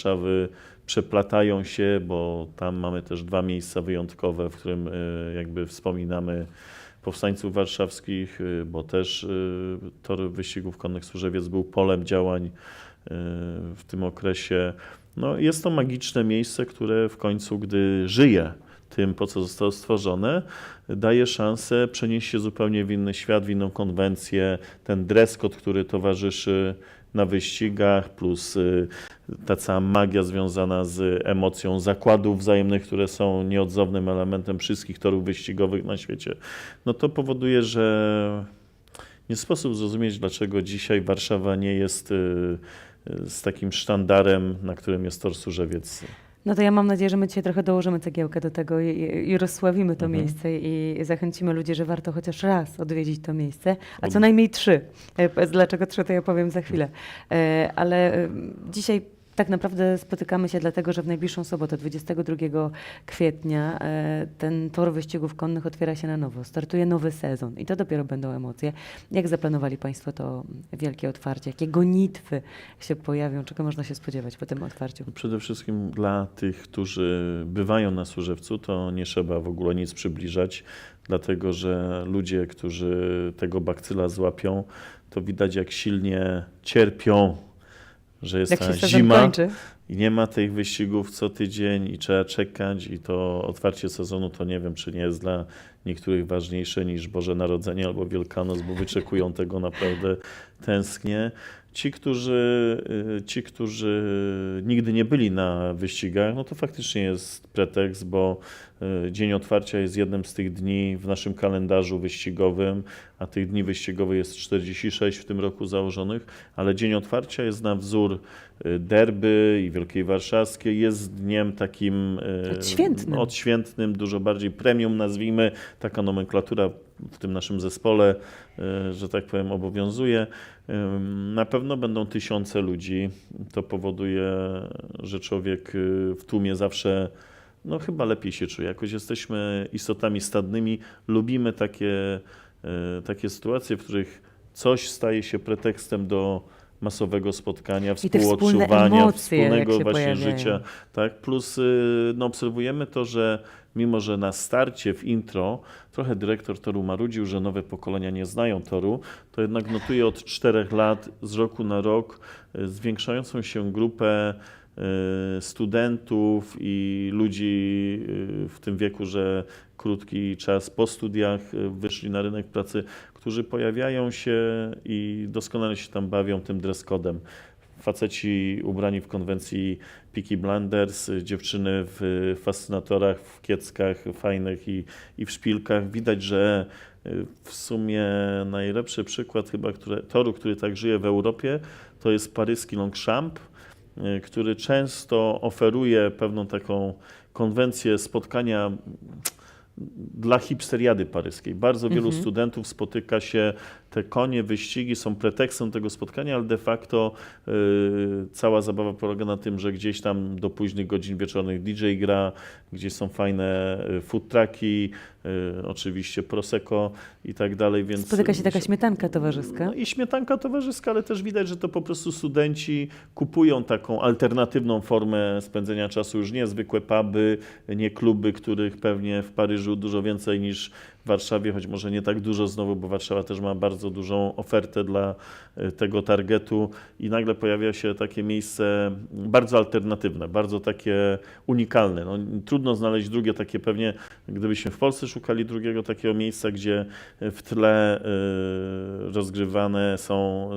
Warszawy przeplatają się, bo tam mamy też dwa miejsca wyjątkowe, w którym e, jakby wspominamy powstańców warszawskich, e, bo też e, tor wyścigów konnych Służewiec był polem działań w tym okresie. No, jest to magiczne miejsce, które w końcu, gdy żyje tym, po co zostało stworzone, daje szansę przenieść się zupełnie w inny świat, w inną konwencję. Ten dress code, który towarzyszy na wyścigach, plus ta cała magia związana z emocją zakładów wzajemnych, które są nieodzownym elementem wszystkich torów wyścigowych na świecie, no to powoduje, że nie sposób zrozumieć, dlaczego dzisiaj Warszawa nie jest y, y, z takim sztandarem, na którym jest tor Służewiec. No to ja mam nadzieję, że my dzisiaj trochę dołożymy cegiełkę do tego i, i, rozsławimy to Mhm. miejsce i zachęcimy ludzi, że warto chociaż raz odwiedzić to miejsce, a co najmniej trzy. E, Dlaczego trzy, to ja powiem za chwilę. E, Ale e, dzisiaj tak naprawdę spotykamy się dlatego, że w najbliższą sobotę, 22 kwietnia, e, ten tor wyścigów konnych otwiera się na nowo. Startuje nowy sezon i to dopiero będą emocje. Jak zaplanowali Państwo to wielkie otwarcie? Jakie gonitwy się pojawią? Czego można się spodziewać po tym otwarciu? Przede wszystkim dla tych, którzy bywają na Służewcu, to nie trzeba w ogóle nic przybliżać, dlatego że ludzie, którzy tego bakcyla złapią, to widać jak silnie cierpią, że jest Jak ta zima kończy? i nie ma tych wyścigów co tydzień i trzeba czekać i to otwarcie sezonu to nie wiem, czy nie jest dla niektórych ważniejsze niż Boże Narodzenie albo Wielkanoc, bo wyczekują tego naprawdę tęsknie. Ci, którzy, y, ci, którzy nigdy nie byli na wyścigach, no to faktycznie jest pretekst, bo dzień otwarcia jest jednym z tych dni w naszym kalendarzu wyścigowym, a tych dni wyścigowych jest 46 w tym roku założonych, ale dzień otwarcia jest na wzór y, derby i Wielkiej Warszawskiej, jest dniem takim y, Odświętnym. odświętnym, dużo bardziej premium nazwijmy, taka nomenklatura w tym naszym zespole, że tak powiem, obowiązuje. Na pewno będą tysiące ludzi. To powoduje, że człowiek w tłumie zawsze no chyba lepiej się czuje. Jakoś jesteśmy istotami stadnymi, lubimy takie, y, takie sytuacje, w których coś staje się pretekstem do masowego spotkania, współodczuwania, emocje, wspólnego właśnie pojawiają. życia. Tak? Plus y, no, obserwujemy to, że mimo, że na starcie w intro trochę dyrektor toru marudził, że nowe pokolenia nie znają toru, to jednak notuje od czterech lat, z roku na rok, y, zwiększającą się grupę studentów i ludzi y, w tym wieku, że krótki czas po studiach y, wyszli na rynek pracy, którzy pojawiają się i doskonale się tam bawią tym dress codem. Faceci ubrani w konwencji Peaky Blinders, y, dziewczyny w fascynatorach, w kieckach fajnych i, i w szpilkach. Widać, że y, w sumie najlepszy przykład chyba toru, który tak żyje w Europie, to jest paryski Longchamp, y, który często oferuje pewną taką konwencję spotkania dla hipsteriady paryskiej. Bardzo wielu Mhm. studentów spotyka się, te konie, wyścigi są pretekstem tego spotkania, ale de facto y, cała zabawa polega na tym, że gdzieś tam do późnych godzin wieczornych DJ gra, gdzie są fajne y, food trucki, y, oczywiście prosecco i tak dalej, więc... Spotyka się taka śmietanka towarzyska. no i śmietanka towarzyska, ale też widać, że to po prostu studenci kupują taką alternatywną formę spędzenia czasu, już nie zwykłe puby, nie kluby, których pewnie w Paryżu dużo więcej niż w Warszawie, choć może nie tak dużo znowu, bo Warszawa też ma bardzo dużą ofertę dla e, tego targetu i nagle pojawia się takie miejsce bardzo alternatywne, bardzo takie unikalne. No, trudno znaleźć drugie takie pewnie, gdybyśmy w Polsce szukali drugiego takiego miejsca, gdzie w tle y, rozgrywane są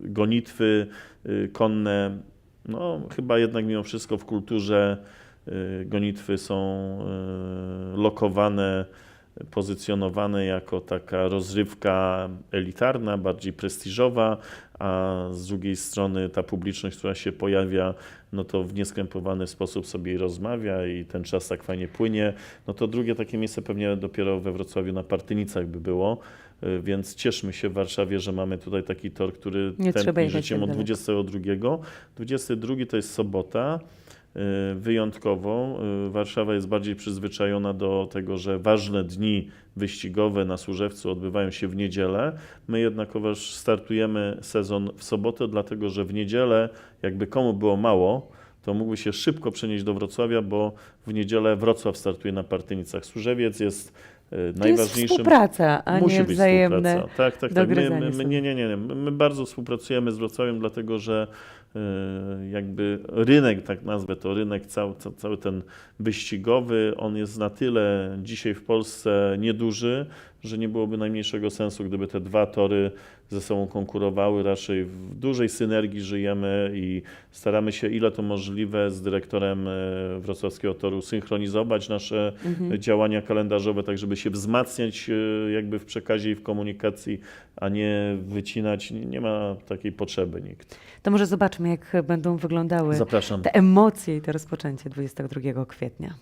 gonitwy konne. No, chyba jednak mimo wszystko w kulturze gonitwy są lokowane, pozycjonowane jako taka rozrywka elitarna, bardziej prestiżowa, a z drugiej strony ta publiczność, która się pojawia, no to w nieskrępowany sposób sobie rozmawia i ten czas tak fajnie płynie. No to drugie takie miejsce pewnie dopiero we Wrocławiu na Partynicach by było. Y, Więc cieszmy się w Warszawie, że mamy tutaj taki tor, który Nie tętni życiem od daleko. 22. 22 to jest sobota wyjątkową. Y, Warszawa jest bardziej przyzwyczajona do tego, że ważne dni wyścigowe na Służewcu odbywają się w niedzielę. My jednakowoż startujemy sezon w sobotę, dlatego że w niedzielę, jakby komu było mało, to mógłby się szybko przenieść do Wrocławia, bo w niedzielę Wrocław startuje na Partynicach. Służewiec jest e, To jest najważniejszym współpraca, a Musi nie być wzajemne. współpraca. Tak, tak, tak. My, my, my, nie, nie, nie. My, bardzo współpracujemy z Wrocławiem, dlatego że e, jakby rynek, tak nazwę to, rynek cały, ca- cały ten wyścigowy, on jest na tyle dzisiaj w Polsce nieduży, że nie byłoby najmniejszego sensu, gdyby te dwa tory ze sobą konkurowały. Raczej w dużej synergii żyjemy i staramy się, ile to możliwe, z dyrektorem e, Wrocławskiego Toru synchronizować nasze Mhm. działania kalendarzowe, tak żeby się wzmacniać e, jakby w przekazie i w komunikacji, a nie wycinać. Nie nie ma takiej potrzeby nikt. To może zobaczmy, jak będą wyglądały Zapraszam. te emocje i to rozpoczęcie 22 kwietnia.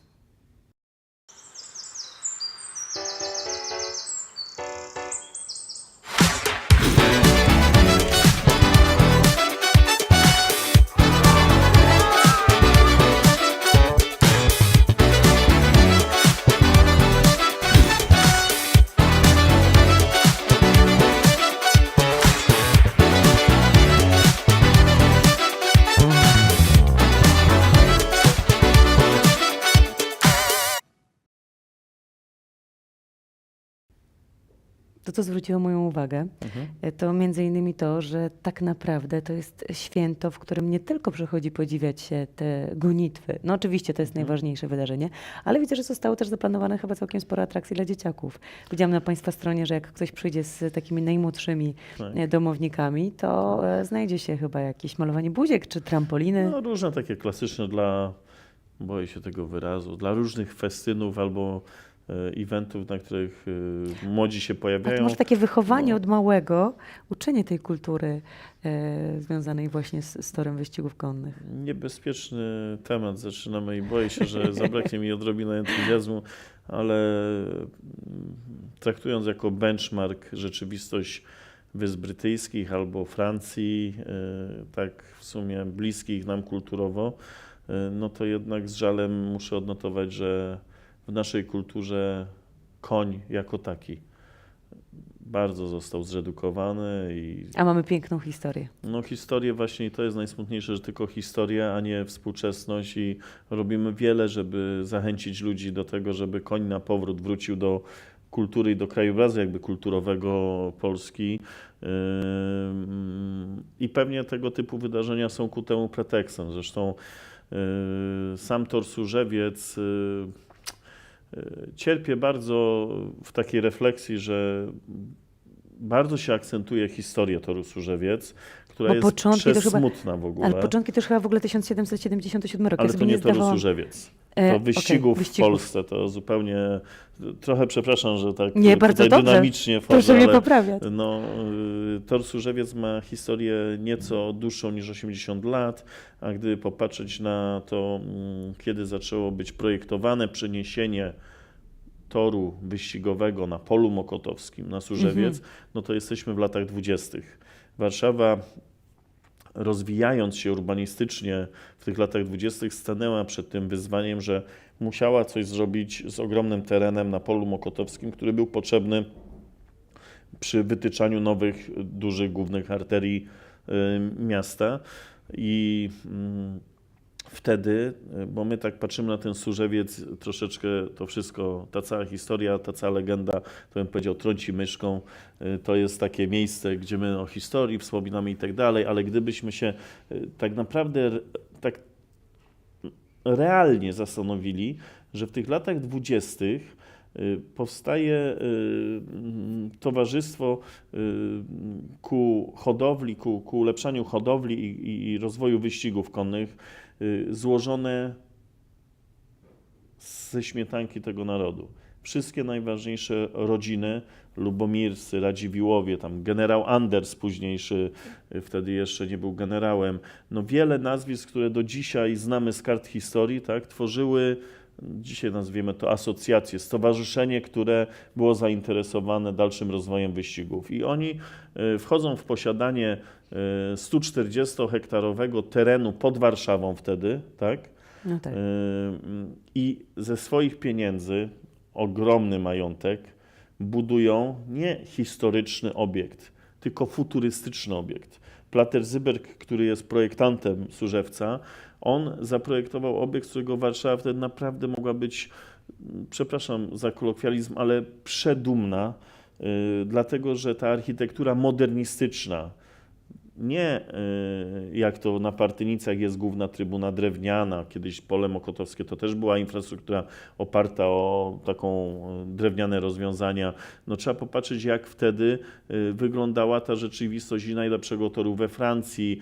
Co zwróciło moją uwagę, Mhm. e, to między innymi to, że tak naprawdę to jest święto, w którym nie tylko przychodzi podziwiać się te gonitwy. No oczywiście to jest Mhm. najważniejsze wydarzenie, ale widzę, że zostało też zaplanowane chyba całkiem sporo atrakcji dla dzieciaków. Widziałam na Państwa stronie, że jak ktoś przyjdzie z takimi najmłodszymi Tak. e, domownikami, to e, znajdzie się chyba jakieś malowanie buziek czy trampoliny. No, różne takie klasyczne dla, boję się tego wyrazu, dla różnych festynów albo eventów, na których e, młodzi się A pojawiają. to może takie wychowanie No. od małego, uczenie tej kultury e, związanej właśnie z, z torem wyścigów konnych. Niebezpieczny temat zaczynamy i boję się, że zabraknie mi odrobinę entuzjazmu, ale mm, traktując jako benchmark rzeczywistość Wysp Brytyjskich albo Francji, e, tak w sumie bliskich nam kulturowo, e, no to jednak z żalem muszę odnotować, że w naszej kulturze koń jako taki bardzo został zredukowany i A mamy piękną historię. no historię właśnie i to jest najsmutniejsze, że tylko historia, a nie współczesność i robimy wiele, żeby zachęcić ludzi do tego, żeby koń na powrót wrócił do kultury i do krajobrazu jakby kulturowego Polski. Ym, I pewnie tego typu wydarzenia są ku temu pretekstem. Zresztą yy, sam Tor Służewiec yy, yy, cierpię bardzo w takiej refleksji, że bardzo się akcentuje historię Toru Służewiec, która Bo jest przesmutna w ogóle. Ale początki to już chyba w ogóle 1777 rok. Ale ja to nie nie Toru. Służewiec. E, To wyścigów w wyścigów. Polsce to zupełnie. Trochę przepraszam, że tak Nie, bardzo dobrze. dynamicznie Proszę wchodzę, mnie ale poprawiać. no, y, Tor Służewiec ma historię nieco dłuższą niż 80 lat, a gdy popatrzeć na to, mm, kiedy zaczęło być projektowane przeniesienie toru wyścigowego na polu mokotowskim, na Służewiec, Mhm. no to jesteśmy w latach dwudziestych. Warszawa rozwijając się urbanistycznie w tych latach dwudziestych stanęła przed tym wyzwaniem, że musiała coś zrobić z ogromnym terenem na polu mokotowskim, który był potrzebny przy wytyczaniu nowych, dużych, głównych arterii y, miasta. I mm, wtedy, y, bo my tak patrzymy na ten Służewiec, troszeczkę to wszystko, ta cała historia, ta cała legenda, to bym powiedział, trąci myszką. Y, To jest takie miejsce, gdzie my o historii wspominamy i tak dalej, ale gdybyśmy się y, tak naprawdę tak realnie zastanowili, że w tych latach dwudziestych powstaje towarzystwo ku hodowli, ku, ku ulepszaniu hodowli i, i, rozwoju wyścigów konnych, złożone ze śmietanki tego narodu. Wszystkie najważniejsze rodziny, Lubomirscy, Radziwiłowie, tam generał Anders późniejszy, y, wtedy jeszcze nie był generałem, no wiele nazwisk, które do dzisiaj znamy z kart historii, tak, tworzyły, dzisiaj nazwiemy to asocjacje, stowarzyszenie, które było zainteresowane dalszym rozwojem wyścigów. I oni y, wchodzą w posiadanie y, 140-hektarowego terenu pod Warszawą wtedy, tak, No tak. Yy, I ze swoich pieniędzy, ogromny majątek, budują nie historyczny obiekt, tylko futurystyczny obiekt. Plater Zyberg, który jest projektantem Służewca, on zaprojektował obiekt, z którego Warszawa wtedy naprawdę mogła być, przepraszam za kolokwializm, ale przedumna, y, dlatego że ta architektura modernistyczna, nie y, jak to na Partynicach jest główna trybuna drewniana, kiedyś pole mokotowskie to też była infrastruktura oparta o taką y, drewniane rozwiązania. No trzeba popatrzeć jak wtedy y, wyglądała ta rzeczywistość i najlepszego toru we Francji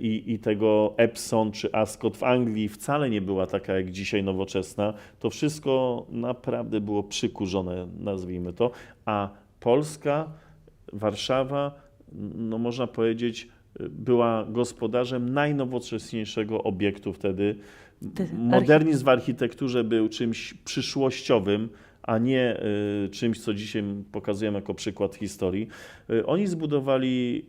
i, i tego Epson czy Ascot w Anglii wcale nie była taka jak dzisiaj nowoczesna. To wszystko naprawdę było przykurzone, nazwijmy to, a Polska, Warszawa no można powiedzieć, była gospodarzem najnowocześniejszego obiektu wtedy. Modernizm w architekturze był czymś przyszłościowym, a nie y, czymś, co dzisiaj pokazujemy jako przykład historii. Y, Oni zbudowali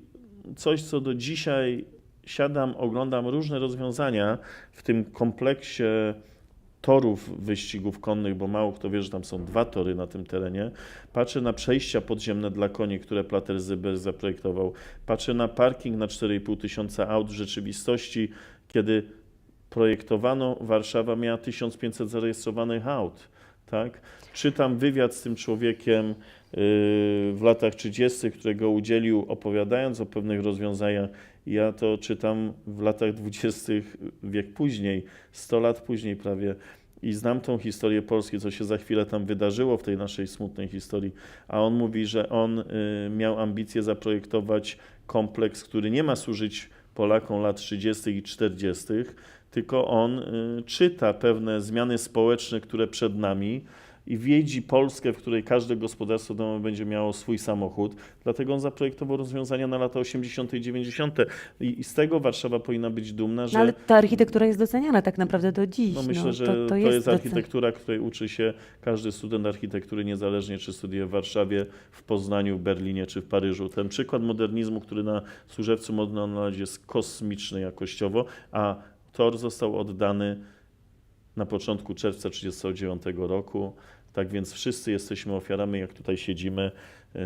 coś, co do dzisiaj siadam, oglądam różne rozwiązania w tym kompleksie torów wyścigów konnych, bo mało kto wie, że tam są dwa tory na tym terenie. Patrzę na przejścia podziemne dla koni, które Plater Zyber zaprojektował. Patrzę na parking na 4,5 tysiąca aut. W rzeczywistości, kiedy projektowano, Warszawa miała 1500 zarejestrowanych aut. Tak? Czytam wywiad z tym człowiekiem yy, w latach 30., którego udzielił, opowiadając o pewnych rozwiązaniach. Ja to czytam w latach 20., wiek później, 100 lat później prawie. I znam tą historię Polski, co się za chwilę tam wydarzyło w tej naszej smutnej historii. A on mówi, że on y, miał ambicje zaprojektować kompleks, który nie ma służyć Polakom lat 30. i 40., tylko on y, czyta pewne zmiany społeczne, które przed nami i wiedzi Polskę, w której każde gospodarstwo domowe będzie miało swój samochód. Dlatego on zaprojektował rozwiązania na lata 80. i 90. I, i z tego Warszawa powinna być dumna, że No ale ta architektura jest doceniana tak naprawdę do dziś. no myślę, że to, to, jest, jest docen- architektura, której uczy się każdy student architektury, niezależnie czy studiuje w Warszawie, w Poznaniu, w Berlinie czy w Paryżu. Ten przykład modernizmu, który na Służewcu można odnaleźć, jest kosmiczny jakościowo, a tor został oddany na początku czerwca 1939 roku. Tak więc wszyscy jesteśmy ofiarami, jak tutaj siedzimy, e,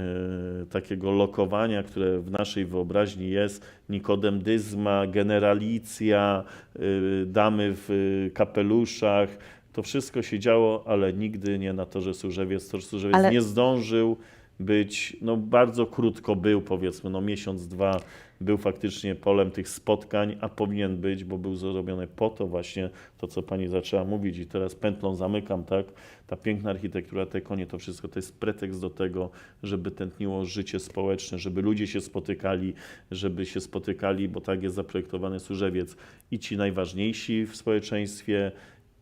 takiego lokowania, które w naszej wyobraźni jest. Nikodem Dyzma, generalicja, e, damy w e, kapeluszach. To wszystko się działo, ale nigdy nie na torze Służewiec. Tor Służewiec Ale- nie zdążył być, no bardzo krótko był, powiedzmy, no miesiąc, dwa, był faktycznie polem tych spotkań, a powinien być, bo był zrobiony po to właśnie, to co pani zaczęła mówić i teraz pętlą zamykam, tak? Ta piękna architektura, te konie, to wszystko to jest pretekst do tego, żeby tętniło życie społeczne, żeby ludzie się spotykali, żeby się spotykali, bo tak jest zaprojektowany Służewiec i ci najważniejsi w społeczeństwie,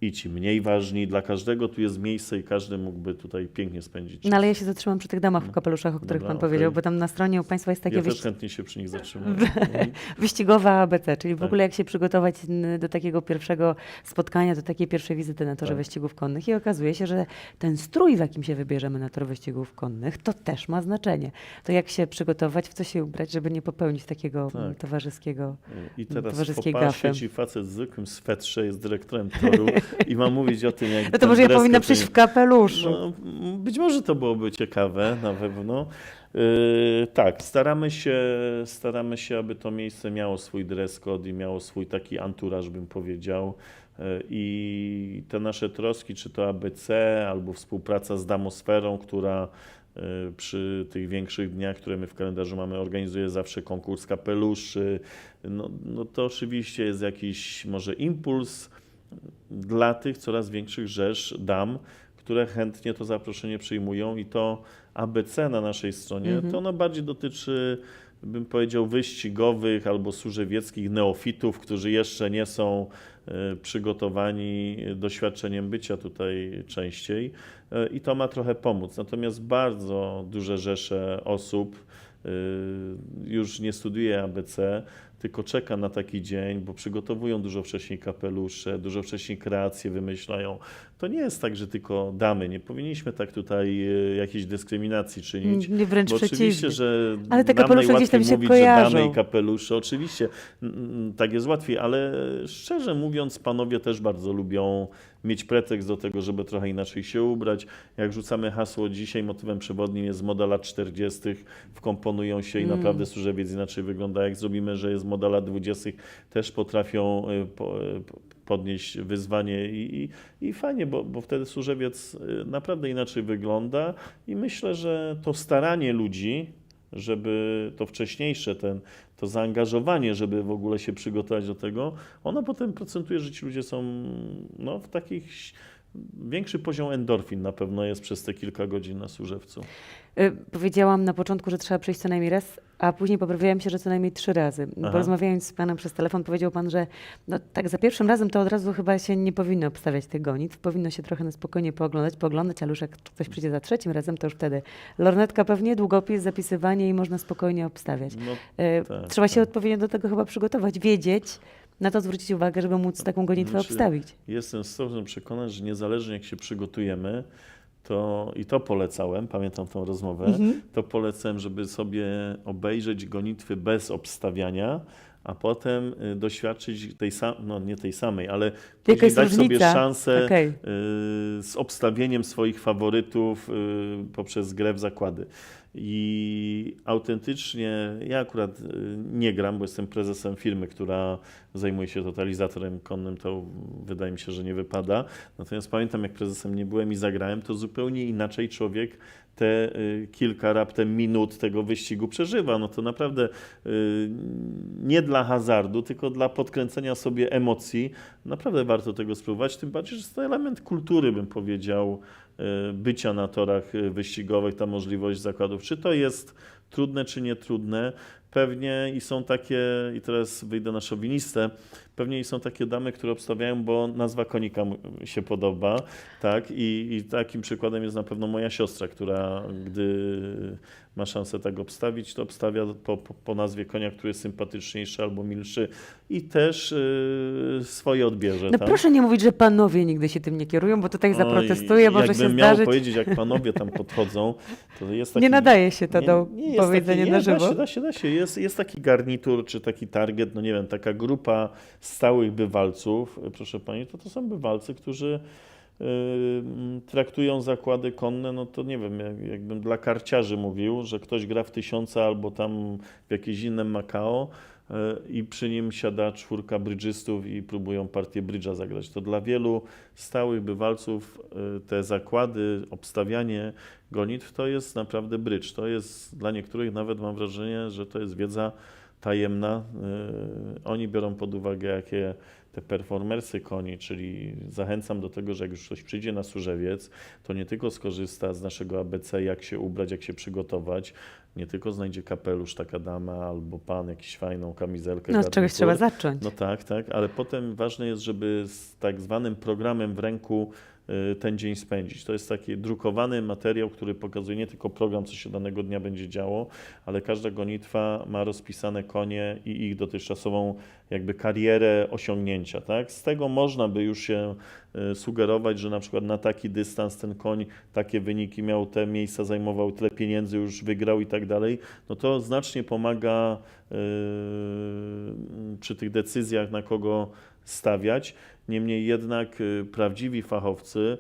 i ci mniej ważni. Dla każdego tu jest miejsce i każdy mógłby tutaj pięknie spędzić. No ale ja się zatrzymam przy tych damach w kapeluszach, o których Dobra, pan powiedział, okej. bo tam na stronie u państwa jest takie ja wyś... też chętnie się przy nich zatrzymuję. Mhm. wyścigowa ABC, czyli w Tak. ogóle jak się przygotować do takiego pierwszego spotkania, do takiej pierwszej wizyty na torze Tak. wyścigów konnych i okazuje się, że ten strój, w jakim się wybierzemy na tor wyścigów konnych, to też ma znaczenie. To jak się przygotować, w co się ubrać, żeby nie popełnić takiego Tak. towarzyskiego... I teraz Towarzyskiej gafem. siedzi facet w zwykłym swetrze, jest dyrektorem toru i ma mówić o tym, jak No to może ja powinna przyjść w kapeluszu. No, być może to byłoby ciekawe na pewno. Yy, tak, staramy się, staramy się, aby to miejsce miało swój dress code i miało swój taki anturaż, bym powiedział. Yy, I te nasze troski, czy to ABC, albo współpraca z Damosferą, która yy, przy tych większych dniach, które my w kalendarzu mamy, organizuje zawsze konkurs kapeluszy. No, no to oczywiście jest jakiś może impuls dla tych coraz większych rzesz dam, które chętnie to zaproszenie przyjmują i to ABC na naszej stronie, Mhm. to ono bardziej dotyczy, bym powiedział, wyścigowych albo służewieckich neofitów, którzy jeszcze nie są e, przygotowani doświadczeniem bycia tutaj częściej E, i to ma trochę pomóc. Natomiast bardzo duże rzesze osób y, już nie studiuje ABC, tylko czeka na taki dzień, bo przygotowują dużo wcześniej kapelusze, dużo wcześniej kreacje wymyślają. To nie jest tak, że tylko damy. Nie powinniśmy tak tutaj e, jakiejś dyskryminacji czynić. Nie, wręcz Bo oczywiście, że Ale te kapelusze gdzieś tam się mówić, kojarzą. że damy i kapelusze, oczywiście tak jest łatwiej, ale szczerze mówiąc, panowie też bardzo lubią mieć pretekst do tego, żeby trochę inaczej się ubrać. Jak rzucamy hasło dzisiaj, motywem przewodnim jest moda lat 40., wkomponują się i Mm. naprawdę służewiec inaczej wygląda. Jak zrobimy, że jest moda lat 20., też potrafią po, y, podnieść wyzwanie i, i, i fajnie, bo, bo wtedy służewiec y, naprawdę inaczej wygląda i myślę, że to staranie ludzi, żeby to wcześniejsze, ten, to zaangażowanie, żeby w ogóle się przygotować do tego, ono potem procentuje, że ci ludzie są no, w takich większy poziom endorfin na pewno jest przez te kilka godzin na służewcu. Y, Powiedziałam na początku, że trzeba przyjść co najmniej raz, a później poprawiłam się, że co najmniej trzy razy. Aha. Porozmawiając z panem przez telefon, powiedział pan, że no, tak za pierwszym razem to od razu chyba się nie powinno obstawiać tych gonitw. Powinno się trochę na spokojnie pooglądać, pooglądać, ale już jak ktoś przyjdzie za trzecim razem, to już wtedy lornetka pewnie, długopis, zapisywanie i można spokojnie obstawiać. No, Y, tak, trzeba się tak. odpowiednio do tego chyba przygotować, wiedzieć, na to zwrócić uwagę, żeby móc taką gonitwę Znaczy, obstawić. Jestem stosownie przekonany, że niezależnie jak się przygotujemy, to i to polecałem, pamiętam tą rozmowę, Mhm. to polecałem, żeby sobie obejrzeć gonitwy bez obstawiania, a potem y, doświadczyć tej samej, no nie tej samej, ale dać sobie różnica? szansę Okej. y, z obstawieniem swoich faworytów y, poprzez grę w zakłady. I autentycznie ja akurat y, nie gram, bo jestem prezesem firmy, która zajmuje się totalizatorem konnym, to wydaje mi się, że nie wypada. Natomiast pamiętam, jak prezesem nie byłem i zagrałem, to zupełnie inaczej człowiek te y, kilka raptem minut tego wyścigu przeżywa. No to naprawdę y, nie dla hazardu, tylko dla podkręcenia sobie emocji. Naprawdę warto tego spróbować, tym bardziej, że jest to element kultury, bym powiedział, bycia na torach y, wyścigowych, ta możliwość zakładów. Czy to jest trudne, czy nie trudne? Pewnie i są takie, i teraz wyjdę na szowinistę, pewnie i są takie damy, które obstawiają, bo nazwa konika się podoba, tak? I, I takim przykładem jest na pewno moja siostra, która gdy ma szansę tak obstawić, to obstawia po, po, po nazwie konia, który jest sympatyczniejszy albo milszy i też y, swoje odbierze. No tak? proszę nie mówić, że panowie nigdy się tym nie kierują, bo tutaj Oj, zaprotestuję, może się jakbym miał zdarzyć. powiedzieć, jak panowie tam podchodzą, to jest taki... Nie nadaje się to do jest powiedzenia taki, na nie, żywo. Da się, da się, da się. Jest, jest taki garnitur, czy taki target, no nie wiem, taka grupa stałych bywalców, proszę pani, to to są bywalcy, którzy traktują zakłady konne, no to nie wiem, jak, jakbym dla karciarzy mówił, że ktoś gra w tysiąca albo tam w jakieś inne Macao y, i przy nim siada czwórka brydżystów i próbują partię brydża zagrać. To dla wielu stałych bywalców y, te zakłady, obstawianie gonitw to jest naprawdę brydż. To jest dla niektórych nawet mam wrażenie, że to jest wiedza tajemna. Y, Oni biorą pod uwagę, jakie te performersy koni, czyli zachęcam do tego, że jak już ktoś przyjdzie na służewiec, to nie tylko skorzysta z naszego ABC, jak się ubrać, jak się przygotować, nie tylko znajdzie kapelusz taka dama albo pan jakiś fajną kamizelkę. No, z czegoś trzeba zacząć. No tak, tak, ale potem ważne jest, żeby z tak zwanym programem w ręku ten dzień spędzić. To jest taki drukowany materiał, który pokazuje nie tylko program, co się danego dnia będzie działo, ale każda gonitwa ma rozpisane konie i ich dotychczasową jakby karierę osiągnięcia. Tak? Z tego można by już się y, sugerować, że na przykład na taki dystans ten koń takie wyniki miał, te miejsca zajmował, tyle pieniędzy już wygrał i tak dalej, no to znacznie pomaga y, przy tych decyzjach, na kogo stawiać. Niemniej jednak y, prawdziwi fachowcy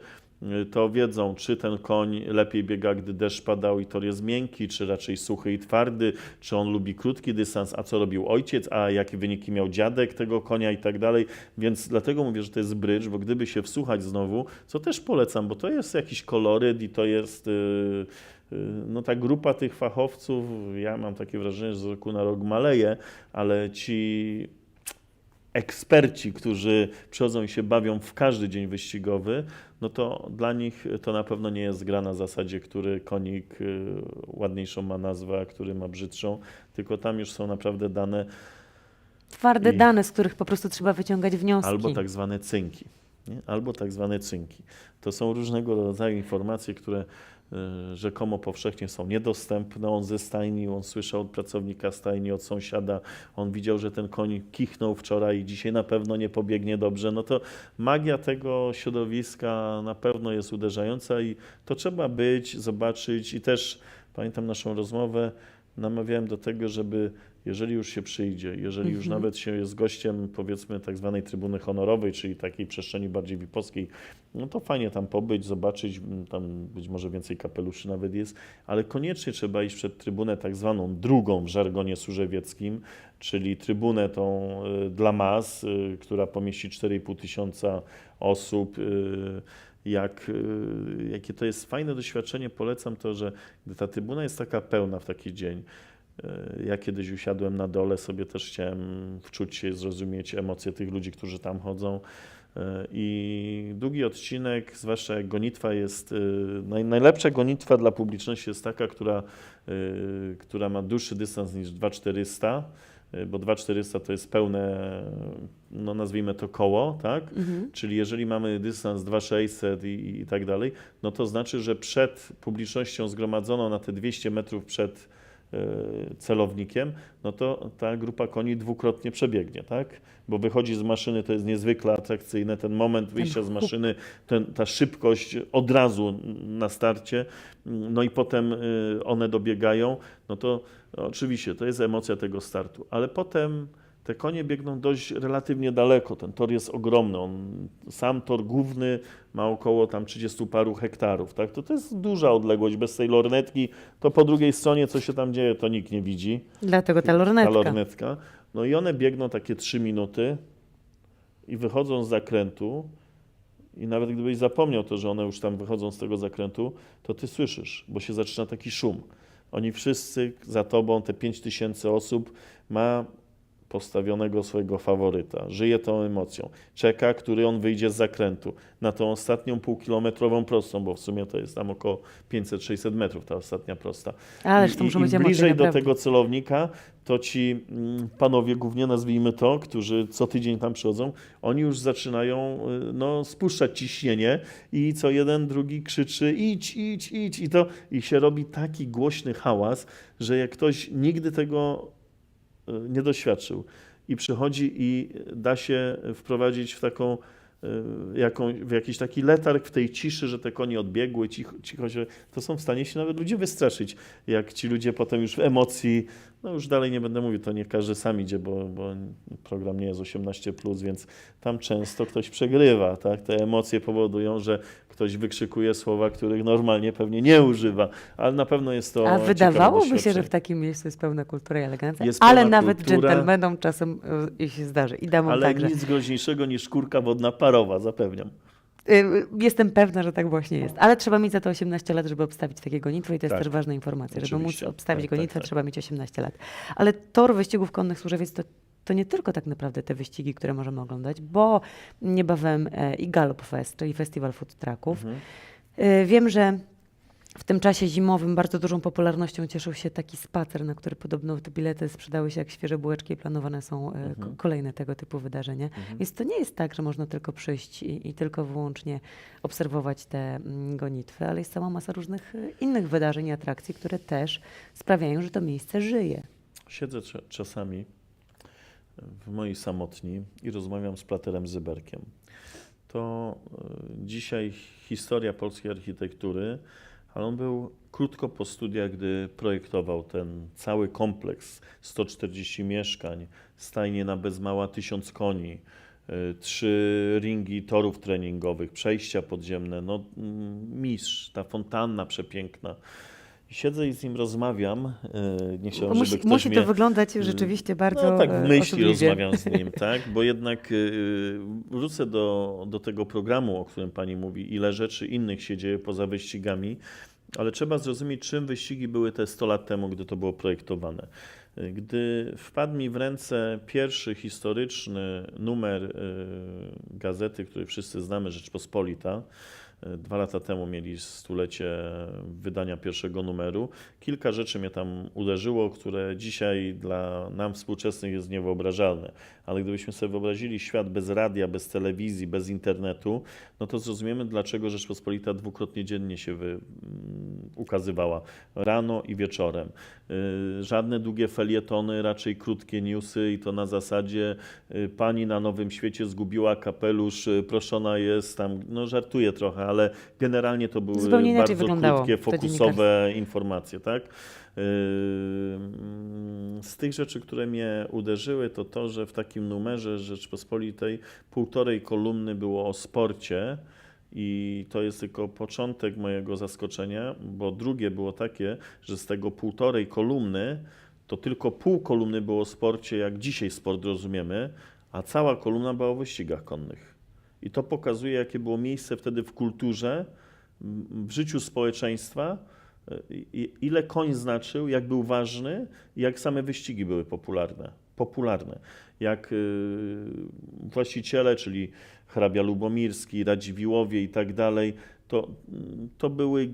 y, to wiedzą, czy ten koń lepiej biega, gdy deszcz padał i tor jest miękki, czy raczej suchy i twardy, czy on lubi krótki dystans, a co robił ojciec, a jakie wyniki miał dziadek tego konia i tak dalej. Więc dlatego mówię, że to jest brydż, bo gdyby się wsłuchać znowu, co też polecam, bo to jest jakiś koloryt i to jest... y, no ta grupa tych fachowców, ja mam takie wrażenie, że z roku na rok maleje, ale ci eksperci, którzy przychodzą i się bawią w każdy dzień wyścigowy, no to dla nich to na pewno nie jest gra na zasadzie, który konik y, ładniejszą ma nazwę, a który ma brzydszą, tylko tam już są naprawdę dane Twarde i- dane, z których po prostu trzeba wyciągać wnioski. albo tak zwane cynki. Nie? Albo tak zwane cynki. To są różnego rodzaju informacje, które rzekomo powszechnie są niedostępne. On ze stajni, on słyszał od pracownika stajni, od sąsiada, on widział, że ten koń kichnął wczoraj i dzisiaj na pewno nie pobiegnie dobrze. No to magia tego środowiska na pewno jest uderzająca i to trzeba być, zobaczyć i też pamiętam naszą rozmowę, namawiałem do tego, żeby jeżeli już się przyjdzie, jeżeli już Mhm. nawet się jest gościem powiedzmy tak zwanej trybuny honorowej, czyli takiej przestrzeni bardziej wipowskiej, no to fajnie tam pobyć, zobaczyć, m, tam być może więcej kapeluszy nawet jest, ale koniecznie trzeba iść przed trybunę tak zwaną drugą w żargonie służewieckim, czyli trybunę tą y, dla mas, y, która pomieści 4,5 tysiąca osób. y, Jak, jakie to jest fajne doświadczenie, polecam to, że gdy ta trybuna jest taka pełna w taki dzień, ja kiedyś usiadłem na dole, sobie też chciałem wczuć się, zrozumieć emocje tych ludzi, którzy tam chodzą. Y, I długi odcinek, zwłaszcza jak gonitwa jest, naj, najlepsza gonitwa dla publiczności jest taka, która, która ma dłuższy dystans niż 2400, y, bo 2400 to jest pełne, no nazwijmy to koło, tak? Mhm. Czyli jeżeli mamy dystans 2600 i, i tak dalej, no to znaczy, że przed publicznością zgromadzoną na te 200 metrów przed e, celownikiem, no to ta grupa koni dwukrotnie przebiegnie, tak? Bo wychodzi z maszyny, to jest niezwykle atrakcyjne, ten moment wyjścia z maszyny, ten, ta szybkość od razu na starcie, no i potem y, one dobiegają, no to oczywiście to jest emocja tego startu, ale potem te konie biegną dość relatywnie daleko. Ten tor jest ogromny. On, sam tor główny ma około tam 30 paru hektarów. Tak? To, to jest duża odległość. Bez tej lornetki to po drugiej stronie, co się tam dzieje, to nikt nie widzi. Dlatego ta Ta lornetka. lornetka. No i one biegną takie 3 minuty i wychodzą z zakrętu. I nawet gdybyś zapomniał to, że one już tam wychodzą z tego zakrętu, to ty słyszysz, bo się zaczyna taki szum. Oni wszyscy za tobą, te 5 tysięcy osób, ma postawionego swojego faworyta. Żyje tą emocją. Czeka, który on wyjdzie z zakrętu na tą ostatnią półkilometrową prostą, bo w sumie to jest tam około 500-600 metrów ta ostatnia prosta. Ależ I- to muszą i, być i emocje, bliżej do tego celownika, to ci mm, panowie, głównie nazwijmy to, którzy co tydzień tam przychodzą, oni już zaczynają y, no, spuszczać ciśnienie i co jeden, drugi krzyczy idź, idź, idź i to i się robi taki głośny hałas, że jak ktoś nigdy tego nie doświadczył i przychodzi i da się wprowadzić w taką y, jaką, w jakiś taki letarg w tej ciszy, że te konie odbiegły, cicho, cicho się, to są w stanie się nawet ludzie wystraszyć. Jak ci ludzie potem już w emocji, no już dalej nie będę mówił, to niech każdy sam idzie, bo, bo program nie jest 18+, więc tam często ktoś przegrywa, tak? Te emocje powodują, że ktoś wykrzykuje słowa, których normalnie pewnie nie używa, ale na pewno jest to A wydawałoby się, że w takim miejscu jest pełna kultura i elegancja, Jest ale nawet dżentelmenom czasem i się zdarzy. I damom Ale także. nic groźniejszego niż kurka wodna parowa, zapewniam. Y, Jestem pewna, że tak właśnie jest. Ale trzeba mieć za to 18 lat, żeby obstawić takie gonitwy i to jest Tak. też ważna informacja. Żeby móc Oczywiście. obstawić Tak, tak, gonitwę, tak. trzeba mieć 18 lat. Ale tor wyścigów konnych Służewiec to, to nie tylko tak naprawdę te wyścigi, które możemy oglądać, bo niebawem e, i Galop Fest, czyli festiwal food trucków. Mhm. Y, Wiem, że w tym czasie zimowym bardzo dużą popularnością cieszył się taki spacer, na który podobno te bilety sprzedały się jak świeże bułeczki i planowane są e, Mhm. ko- kolejne tego typu wydarzenia. Mhm. Więc to nie jest tak, że można tylko przyjść i, i tylko wyłącznie obserwować te mm, gonitwy, ale jest cała masa różnych e, innych wydarzeń i atrakcji, które też sprawiają, że to miejsce żyje. Siedzę cza- czasami w mojej samotni i rozmawiam z Platerem Zyberkiem. To e, dzisiaj historia polskiej architektury, ale on był krótko po studiach, gdy projektował ten cały kompleks, 140 mieszkań, stajnie na bez mała 1000 koni, e, trzy ringi torów treningowych, przejścia podziemne, no mm, mistrz, ta fontanna przepiękna. Siedzę i z nim rozmawiam. e, Nie chciałem, Musi, żeby ktoś musi mnie... to wyglądać rzeczywiście bardzo No tak e, w myśli osobliwie. rozmawiam z nim, tak? Bo jednak y, wrócę do, do tego programu, o którym pani mówi, ile rzeczy innych się dzieje poza wyścigami, ale trzeba zrozumieć, czym wyścigi były te 100 lat temu, gdy to było projektowane. Gdy wpadł mi w ręce pierwszy historyczny numer gazety, który wszyscy znamy, Rzeczpospolita, Dwa lata temu mieli stulecie wydania pierwszego numeru. Kilka rzeczy mnie tam uderzyło, które dzisiaj dla nam współczesnych jest niewyobrażalne. Ale gdybyśmy sobie wyobrazili świat bez radia, bez telewizji, bez internetu, no to zrozumiemy, dlaczego Rzeczpospolita dwukrotnie dziennie się wy, mm, ukazywała rano i wieczorem. Y, Żadne długie felietony, raczej krótkie newsy i to na zasadzie y, pani na Nowym Świecie zgubiła kapelusz, y, proszona jest tam, no żartuję trochę, ale generalnie to były Zupełnie bardzo krótkie, fokusowe informacje, tak? Yy, Z tych rzeczy, które mnie uderzyły, to to, że w takim numerze Rzeczpospolitej półtorej kolumny było o sporcie i to jest tylko początek mojego zaskoczenia, bo drugie było takie, że z tego półtorej kolumny to tylko pół kolumny było o sporcie, jak dzisiaj sport rozumiemy, a cała kolumna była o wyścigach konnych. I to pokazuje, jakie było miejsce wtedy w kulturze, w życiu społeczeństwa, i- ile koń znaczył, jak był ważny, jak same wyścigi były popularne. popularne. Jak y, właściciele, czyli hrabia Lubomirski, Radziwiłowie i tak dalej, to, to były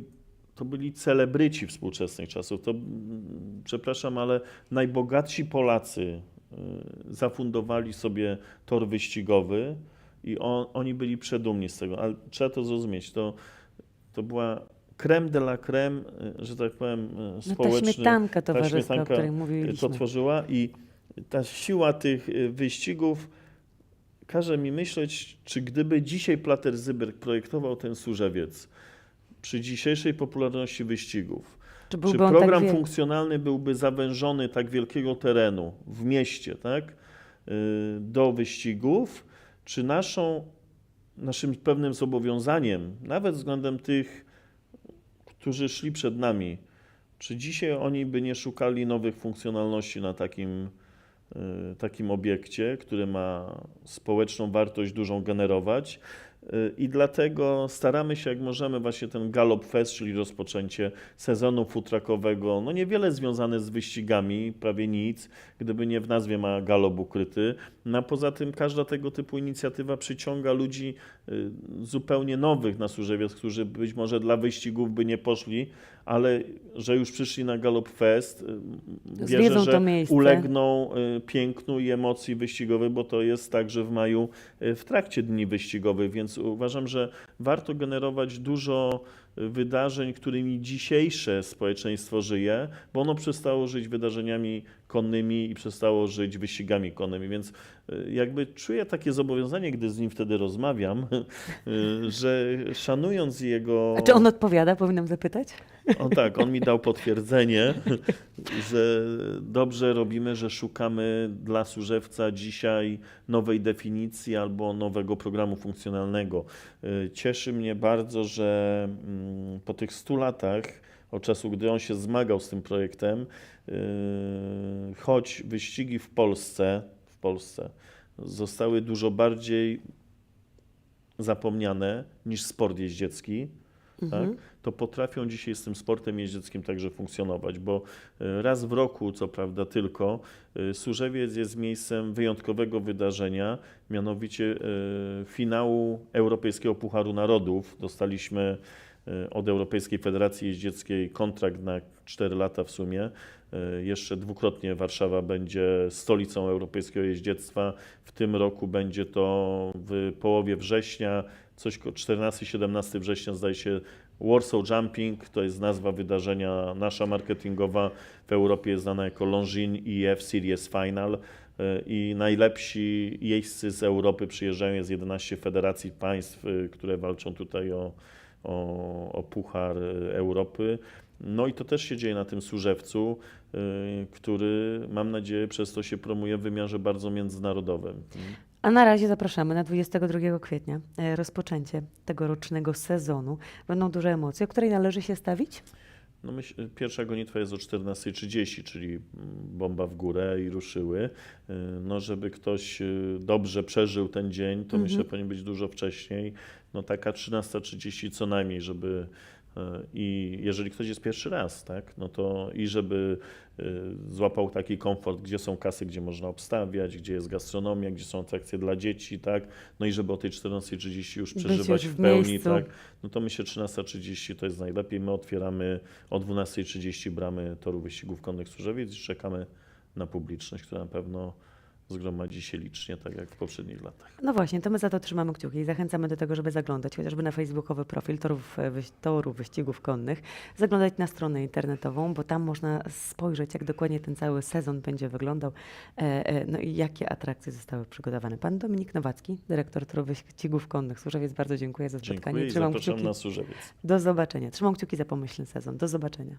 to byli celebryci współczesnych czasów. To, mm, przepraszam, ale najbogatsi Polacy y, zafundowali sobie tor wyścigowy i on, oni byli przedumni z tego. Ale trzeba to zrozumieć. To, to była creme de la creme, y, że tak powiem, y, No ta społeczny. śmietanka ta towarzyska, śmietanka, o której mówiliśmy. to tworzyła i ta siła tych y, wyścigów każe mi myśleć, czy gdyby dzisiaj Plater Zyberg projektował ten Służewiec przy dzisiejszej popularności wyścigów, Czy czy on program tak funkcjonalny byłby zawężony tak wielkiego terenu w mieście, tak, do wyścigów, czy naszą, naszym pewnym zobowiązaniem, nawet względem tych, którzy szli przed nami, czy dzisiaj oni by nie szukali nowych funkcjonalności na takim, y, takim obiekcie, który ma społeczną wartość dużą generować? Y, I dlatego staramy się, jak możemy, właśnie ten Galop Fest, czyli rozpoczęcie sezonu futrakowego, no niewiele związane z wyścigami, prawie nic, gdyby nie w nazwie ma galop ukryty. No a poza tym każda tego typu inicjatywa przyciąga ludzi y, zupełnie nowych na Służewiec, którzy być może dla wyścigów by nie poszli, ale że już przyszli na Galop Fest, y, wierzę, że ulegną pięknu i emocji wyścigowej, bo to jest także w maju w trakcie dni wyścigowych, więc uważam, że warto generować dużo y, wydarzeń, którymi dzisiejsze społeczeństwo żyje, bo ono przestało żyć wydarzeniami konnymi i przestało żyć wyścigami konnymi, więc y, jakby czuję takie zobowiązanie, gdy z nim wtedy rozmawiam, y, że szanując jego... A czy on odpowiada, powinnam zapytać? O tak, on mi dał potwierdzenie, że dobrze robimy, że szukamy dla Służewca dzisiaj nowej definicji albo nowego programu funkcjonalnego. Cieszy mnie bardzo, że mm, po tych 100 latach, od czasu, gdy on się zmagał z tym projektem, y, choć wyścigi w Polsce, w Polsce zostały dużo bardziej zapomniane niż sport jeździecki, Mhm. tak, to potrafią dzisiaj z tym sportem jeździeckim także funkcjonować, bo e, raz w roku, co prawda tylko, e, Służewiec jest miejscem wyjątkowego wydarzenia, mianowicie e, finału Europejskiego Pucharu Narodów. Dostaliśmy od Europejskiej Federacji Jeździeckiej kontrakt na 4 lata w sumie. Jeszcze dwukrotnie Warszawa będzie stolicą europejskiego jeździectwa. W tym roku będzie to w połowie września, coś ko- 14-17 września zdaje się Warsaw Jumping, to jest nazwa wydarzenia nasza marketingowa, w Europie jest znana jako Longines EF Series Final e, i najlepsi jeźdźcy z Europy przyjeżdżają, jest 11 federacji państw, e, które walczą tutaj o, o, o Puchar e, Europy. No i to też się dzieje na tym Służewcu, który mam nadzieję przez to się promuje w wymiarze bardzo międzynarodowym. A na razie zapraszamy na 22 kwietnia, e, rozpoczęcie tegorocznego sezonu. Będą duże emocje, o której należy się stawić? No myśl, pierwsza gonitwa jest o 14.30, czyli mm, bomba w górę i ruszyły. Y, No, żeby ktoś y, dobrze przeżył ten dzień, to Mhm. myślę, powinien być dużo wcześniej. No taka 13.30 co najmniej, żeby i jeżeli ktoś jest pierwszy raz, tak, no to i żeby y, złapał taki komfort, gdzie są kasy, gdzie można obstawiać, gdzie jest gastronomia, gdzie są atrakcje dla dzieci, tak, no i żeby o tej 14.30 już przeżywać już w w pełni, tak, no to myślę 13.30 to jest najlepiej. My otwieramy o 12.30 bramy toru wyścigów konnych Służewiec i czekamy na publiczność, która na pewno zgromadzi się licznie, tak jak w poprzednich latach. No właśnie, to my za to trzymamy kciuki i zachęcamy do tego, żeby zaglądać chociażby na facebookowy profil torów, e, toru wyścigów konnych, zaglądać na stronę internetową, bo tam można spojrzeć, jak dokładnie ten cały sezon będzie wyglądał, e, e, no i jakie atrakcje zostały przygotowane. Pan Dominik Nowacki, dyrektor torów wyścigów konnych Służewiec, bardzo dziękuję za spotkanie. Dziękuję i Trzymam zapraszam kciuki. na Służewiec. Do zobaczenia. Trzymam kciuki za pomyślny sezon. Do zobaczenia.